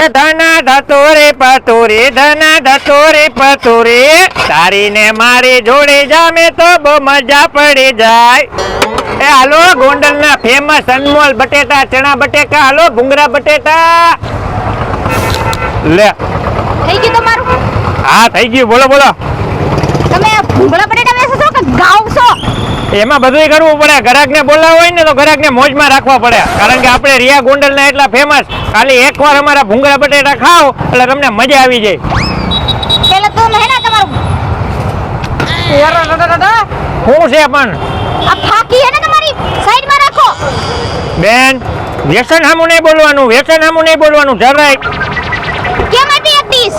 એ ધના ધતોરે પતોરે ધના ધતોરે પતોરે તારી ને મારી જોડે જામે તો બહુ મજા પડી જાય. એ હાલો ગોંડલના ફેમસ અનમોલ બટેટા ચણા બટેકા હાલો ભૂંગરા બટેટા. લે. થઈ ગયું તમારું? હા થઈ ગયું. બોલો બોલો. તમે ભૂંગળા બટેટા વેચો છો કે ગાવ છો? એમાં બધુંય કરવું પડે. ગ્રાહકને બોલાવવો હોય ને તો ગ્રાહકને મોજમાં રાખવા પડે. કારણ કે આપણે રિયા ગોંડલના એટલા ફેમસ ખાલી એકવાર અમારા ભૂંગળા બટેટા ખાઓ એટલે તમને મજા આવી જાય. પેલા તો હે ને તમારું. શું છે પણ? આ ફાકી હે ને તમારી? સાઈડમાં રાખો. બેન વ્યસન સામું નહીં બોલવાનું વ્યસન સામું નહીં બોલવાનું જરાય. કેમ હતી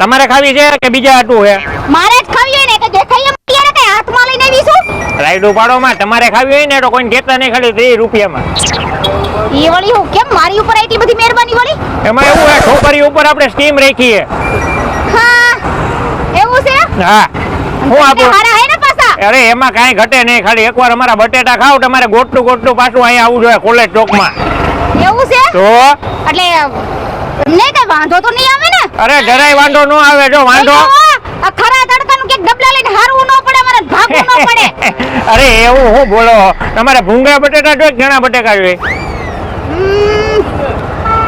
તમારે ખાવી છે કે બીજા છે? મારે જ ખાવી હોય ને કે દેખાય એમ ત્યારે હાથમાં લઈને આવી છું રાઈડ ઉપાડોમાં તમારે ખાવી હોય ને તો કોઈને કહેતા નહીં ખાલી ત્રીસ રૂપિયામાં. એ વળી હું કેમ મારી ઉપર આટલી બધી મહેરબાની વળી? એમાં એવું હોય છોકરી ઉપર આપણે સ્ટીમ રાખીએ. હા એવું છે? હા. હું આપો? હારા હે ને પાછા? અરે એમાં કાઈ ઘટે નહીં ખાલી એકવાર અમારા બટેટા ખાવ તમારે ગોટલું ગોટનું પાછું અહીંયા આવવું જોઈએ કોલેજ ચોકમાં. એવું છે? તો? એટલે ને કઈ વાંધો તો નહીં આવે ને? અરે જરાય વાંધો ન આવે જો વાંધો. ખરા તડકાનું કે ડબલા લઈને હારવું ન પડે મારે ભાગવું ન પડે. અરે એવું હું બોલો? તમારે ભૂંગળા બટેટા જોઈએ ઘણા બટેકા જોઈએ.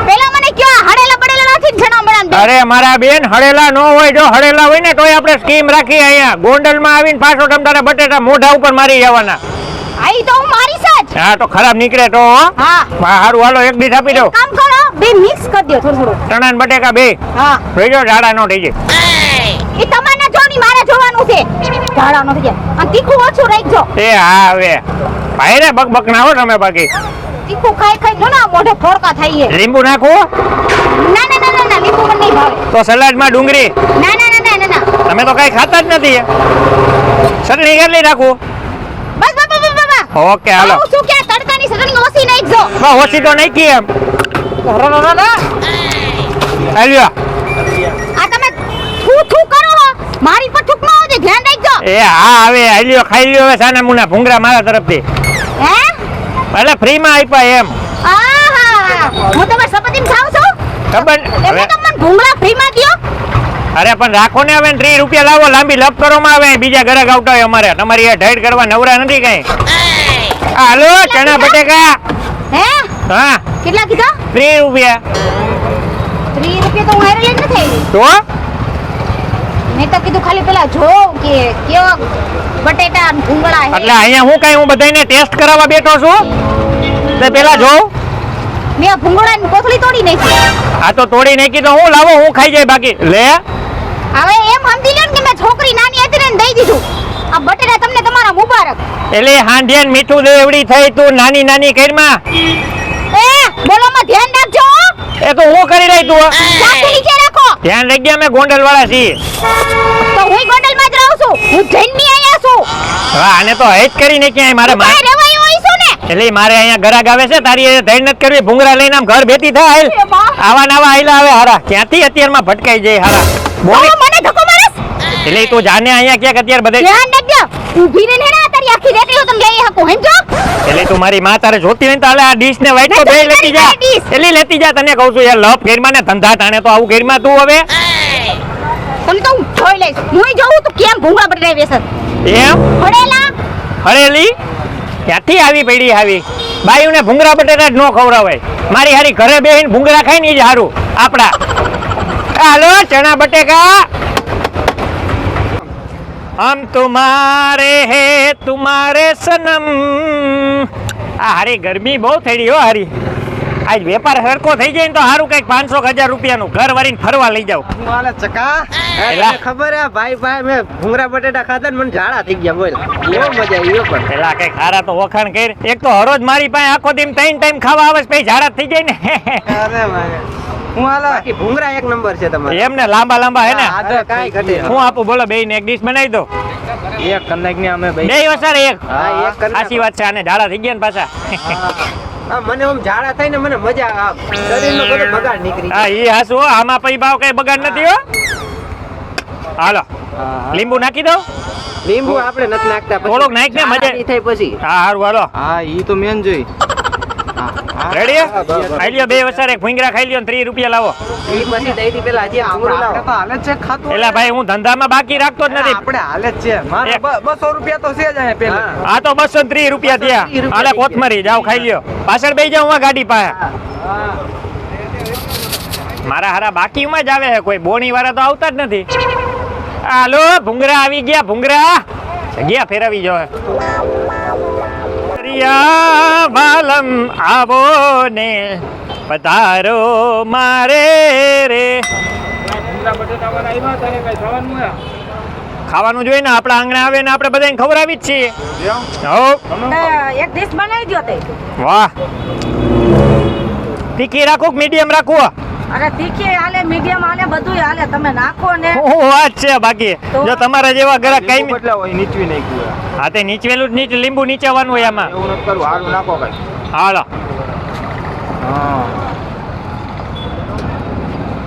પેલા મને કયો હળેલા પડેલા નથી જણા બણા અરે મારા બેન હળેલા ન હોય જો હળેલા હોય ને તોય આપણે સ્કીમ રાખી અહીંયા. ગોંડલમાં આવીને પાછો તમારે બટેટા મોઢા ઉપર મારી જવાના. આઈ તો હું મારી સાચ હા તો ખરાબ નીકળે તો હા. હારું હાલો એક ડીશ આપી દો. કામ કરો બે મિક્સ કરી દો થોડું થોડું. ચણા ને બટેકા બે. હા. જોઈજો જાડા નો થઈ જાય. એ તમારે જોની મારે જોવાનું છે. ઝાડા નથી જાય અને તીખું ઓછું રાખજો એ હા હવે ભાઈ રે બક બક ના હો તમે બાકી તીખું ખાઈ ખાઈ જો ને આ મોઢે ફોડકા થાય છે લીંબુ નાખું ના ના ના ના ના લીંબુ મને નહીં ભાવે તો સલાડમાં ડુંગળી ના ના ના ના ના ના તમે તો કઈ ખાતા જ નથી ચટણી કેટલી નાખું બસ બસ બસ બસ બસ ઓકે હાલો કહું છું કે આ તડકાની ચટણી ઓછી નાખજો બસ ઓછી તો નાખી એમ હાલ્યો આ તમે થૂ થૂ કરો હો. મારી પર થૂક ન આવજે ધ્યાન રાખજો એ હા હવે હાલ્યો ખાઈ લ્યો હવે સાના મુના ભૂંગળા મારા તરફથી. હે? એટલે ફ્રીમાં આપ્યા એમ. આહા હું તમાર સપતિમ ખાવ છું? ખબર હવે ભૂંગરા ભૂંગળા ફ્રીમાં દ્યો. અરે પણ રાખો ને હવે ત્રીસ રૂપિયા લાવો લાંબી લપ કરવામાં આવે બીજા ઘરે આવતા હોય અમારે. તમારી એ ઢેડ કરવા નવરા નથી કઈ. હાલો ચણા બટેકા. હે? હા. કેટલા કીધા? ત્રીસ રૂપિયા. 30 રૂપિયા તો હું હારે લઈને નથી તો? મેં તો કીધું ખાલી પેલા જોઉં કે કેવા બટેટા ભૂંગળા એટલે અહીંયા હું કઈ હું બધાને ટેસ્ટ કરાવવા બેઠો છું? તે પેલા જોઉં. મેં ભૂંગળાની કોથળી તોડી નાખી. આ તો તોડી નાખી તો હું લાવો હું ખાઈ જાય બાકી. લે. હવે એમ સમજી લ્યો કે મેં છોકરી નાની હતી ને દઈ દીધું. આ બટેટા તમને તમારા મુબારક. એટલે હાંડિયાન મીઠું દેવડી થઈ તું નાની નાની કરમાં એ બોલોમાં ધ્યાન રાખજો. એ તો હું કરી રહી તું ધ્યાન રાખજે અમે ગોંડલ વાળા છીએ. તો હું ગોંડલમાં જ રહું છું. હું જન્મી અહીંયા છું. હા આને તો હેજ કરી ક્યાંય મારે મારે મા- હોય છું ને? એટલે મારે અહીંયા ઘરાક આવે છે તારી એ ધૈર્ય નથી કરવી ભૂંગરા લઈને આમ ઘર બેઠી થાય. હાલ. આવા નવા આયલા આવે હારા. ક્યાંથી અત્યારમાં ભટકાઈ જાય હારા. બોલી. મને ધક્કો મારસ. એટલે તું જાને અહીંયા ક્યાંક અત્યારે બધે ધ્યાન રાખજો. ઊભી રહે ને તારી આખી રેતી હું તમને લઈ શકું સમજો એટલે તું મારી માં તારે જોતી હોય તો હાલે આ ડીશ ને વાઈટ તો બે લેતી જા. એટલે લેતી જા તને કહું છું યાર લપ ઘેરમાં ને ધંધા ટાણે તો આવું ગેરમાં તું હવે. તને તો હું જોઈ લઈશ. હું જોઉં તો કેમ ભૂંગળા બટેટા વેસન એમ? હળેલા? હળેલી? ક્યાંથી આવી પડી આવી? બાયુને ભૂંગરા બટેટા જ ન ખવડાવાય. મારી હારી ઘરે બેહીને ભૂંગરા ખાઈ ને જ હારું. આપડા હાલો ચણા બટેકા. હમ તુમારે હે તુમારે સનમ. આ હારી ગરમી બહુ થઈ હો હારી. આજ વેપાર હરકો થઈ જાય ને તો હારું કંઈક પાંચસો હજાર રૂપિયાનું ઘર વાળીને ફરવા લઈ જાવ ચકા? એ ખબર હે ભાઈ ભાઈ મેં ભૂંગરા બટેટા ખાધા ને મને ઝાડા થઈ ગયા બોલ. બહુ મજા આવી પણ. પેલા કંઈક હારા તો વખાણ કર. એક તો હરોજ મારી પાસે આખો દિન ત્રણ ટાઈમ ખાવા આવે પછી ઝાડા થઈ જાય ને. અરે ભાઈ હું હાલે. બાકી ભૂંગરા એક નંબર છે તમારે. એમને લાંબા લાંબા હે ને? આ ઘટે હું આપું બોલો બે ને એક ડીશ બનાવી દો. એક કલાકની અમે બે વસારે એક. હા એક કલાક. સાચી વાત છે આને ઝાડા થઈ ગયા ને પાછા. હા. મને આમ ઝાડા થાય ને મને મજા આવે. શરીરનો બધો બગાડ નીકળી હા ઈ હાસુ આમાં પછી ભાવ કઈ બગાડ નથી હો. હાલો. લીંબુ નાખી દો. લીંબુ આપણે નથી નાખતા થોડુંક નાખ ને, મજા- થઈ નહીં થાય પછી. હા હારું હાલો. હા ઈ તો મેન જોઈ. રેડી. ખાઈ લ્યો બે વસાર. એક ભૂંગરા ખાઈ લ્યો ત્રીસ રૂપિયા લાવો. ઈ પછી દઈ દી પેલા ભાઈ હું ધંધામાં બાકી રાખતો જ નથી. આપણે હાલે જ છે. બ- બસો રૂપિયા તો છે જ પેલા. હા. આ તો બસો ત્રીસ રૂપિયા થયા. 230 હાલે કોથમરી. જાઓ ખાઈ લ્યો. પાછળ બેસી જાઓ ગાડી પાસે. મારા હારા બાકીમાં જ આવે છે. કોઈ બોણી વાળા તો આવતા જ નથી. હાલો ભૂંગરા આવી ગયા ભૂંગરા ગયા ફેરવી જો રિયા વાલમ આવો ને પધારો મારે રે. ખાવાનું જોઈએ ને આપણા આંગણે આવે ને આપણે બધાને ખવડાવી જ છીએ. એક ડીશ બનાવી દો તે. વાહ. તીખી રાખો મીડિયમ રાખવો અરે તીખી હાલે મીડિયમ હાલે બધું હાલે. તમે નાખો ને. હું વાત છે બાકી. જો તમારા જેવા ગરા કઈ લીંબુ હોય? નીચવી નાખ્યું હા તે નીચવેલું જ નીચે લીંબુ નીચેવાનું હોય આમાં. એવું નથી કરવું. હારું નાખો કઈ હાલો.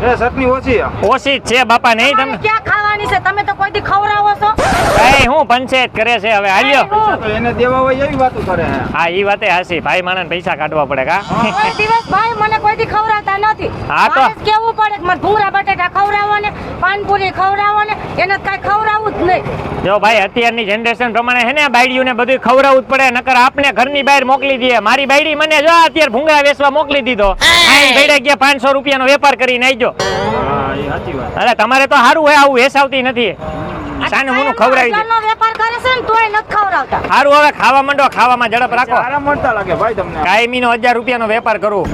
એ ચટણી ઓછી ઓછી છે બાપા નહીં તમે ક્યાં ખાવાની છે? તમે તો કોઈ દી ખવરાવો છો? કઈ હું પંચાયત કરે છે હવે હાલ્યો. તો એને દેવા હોય એવી વાતો કરે હા ઈ વાતે હાસી ભાઈ માણસ પૈસા કાઢવા પડે કા? કોઈ દિવસ ભાઈ મને કોઈ દી ખવરાતા નથી. હા તો. કેવું પડે મને ભૂરા બટેટા ખવરાવો ને પાનપુરી ખવડાવો ને એને કાઈ ખવરાવું જ નહીં. જો ભાઈ અત્યારની જનરેશન પ્રમાણે હે ને બાયડીઓને બધું ખવડાવવું જ પડે નકર આપને ઘરની બહાર મોકલી દઈએ. મારી બાયડી મને જો અત્યારે ભૂંગળા વેચવા મોકલી દીધો. ભેડે ગયા પાંચસો રૂપિયાનો વેપાર કરીને આવજો અરે તમારે તો સારું હોય આવું વેસાવતી નથી. સાને હું ખવડાવી દે. વેપાર કરે છે ને તોય નથી ખવડાવતા. સારું હવે ખાવા મંડો ખાવામાં ઝડપ રાખો. આરામ મળતા લાગે ભાઈ તમને. કાયમીનો હજાર રૂપિયાનો વેપાર કરું.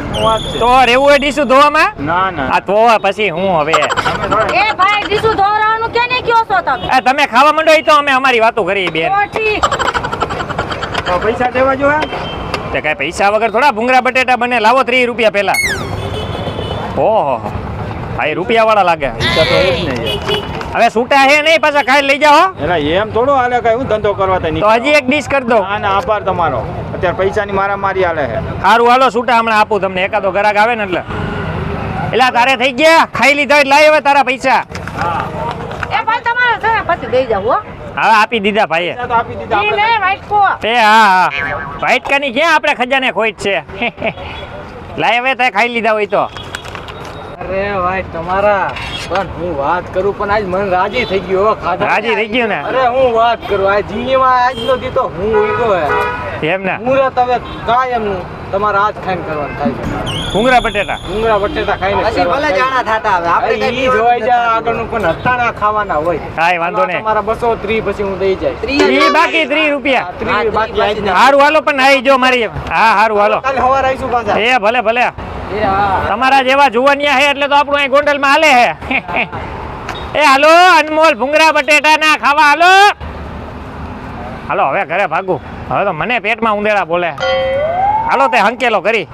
તો રેવું હોય ડીશું ધોવામાં? ના ના. આ તો પછી હું હવે. એ ભાઈ ડીશું ધોવરાવાનું કે નહીં કયો છો તમે? તમે ખાવા માંડો તો અમે અમારી વાતો કરી બેન. તો પૈસા દેવા જો તે કઈ પૈસા વગર થોડા ભૂંગળા બટેટા બને લાવો ત્રી રૂપિયા પહેલા. ઓહો ભાઈ રૂપિયા વાળા લાગે એ હવે છૂટા હે નહીં પાછા ખાઈ લઈ જાઓ એમ થોડો હાલે કઈ હું ધંધો કરવા તો હજી એક ડીશ કરી દો ના ના આભાર તમારો. અત્યારે પૈસાની મારા મારી હાલે છે. સારું હાલો છૂટા હમણાં આપું તમને. એકાદો ગ્રાહક આવે ને એટલે. એટલે તારે થઈ ગયા? ખાઈ લીધા એટલે લાવી હવે તારા પૈસા. એ ભાઈ તમારે છે પછી દઈ જાવ હો. હવે આપી દીધા ભાઈએ. એ હા હા. વાઇટકાની ક્યાં આપણે ખજાને ખોઈ છે? લાય હવે તે ખાઈ લીધા હોય તો. અરે ભાઈ તમારા. પણ હું વાત કરું પણ આજ મન રાજી થઈ ગયો ખાધા રાજી થઈ ગયો ને? અરે હું વાત કરું આ જિંદગીમાં આજ નો દીતો હું ઈગો હે. એમ ને? મુહૂર્ત તમે કાયમ તમારે આજ ખાઈને કરવાનું થાય છે. ભૂંગળા બટેટા? ડુંગળા બટેટા ખાઈને જ પછી ભલે જાણા થાતા હવે આપણે ઈ જોવાઈ જાય આગળનું પણ હતાણા ખાવાના હોય. કાઈ વાંધો નહીં. તમારા બસો ત્રીસ પછી હું દઈ જાય. ઈ બાકી ત્રીસ રૂપિયા. ત્રીસ બાકી આજ ના. હારું હાલો પણ આવી જો મારી હા હારું હાલો. કાલે સવારે આવીશું પાછા. એ ભલે ભલે. હા તમારા જેવા જુવાનિયા હે એટલે તો આપણું અહીં ગોંડલમાં હાલે હે. એ હાલો, અનમોલ ભૂંગરા બટેટા ના ખાવા, હાલો. હાલો, હવે ઘરે ભાગું. હવે તો મને પેટમાં ઉંદેડા બોલે. હાલો તે હંકેલો કરી.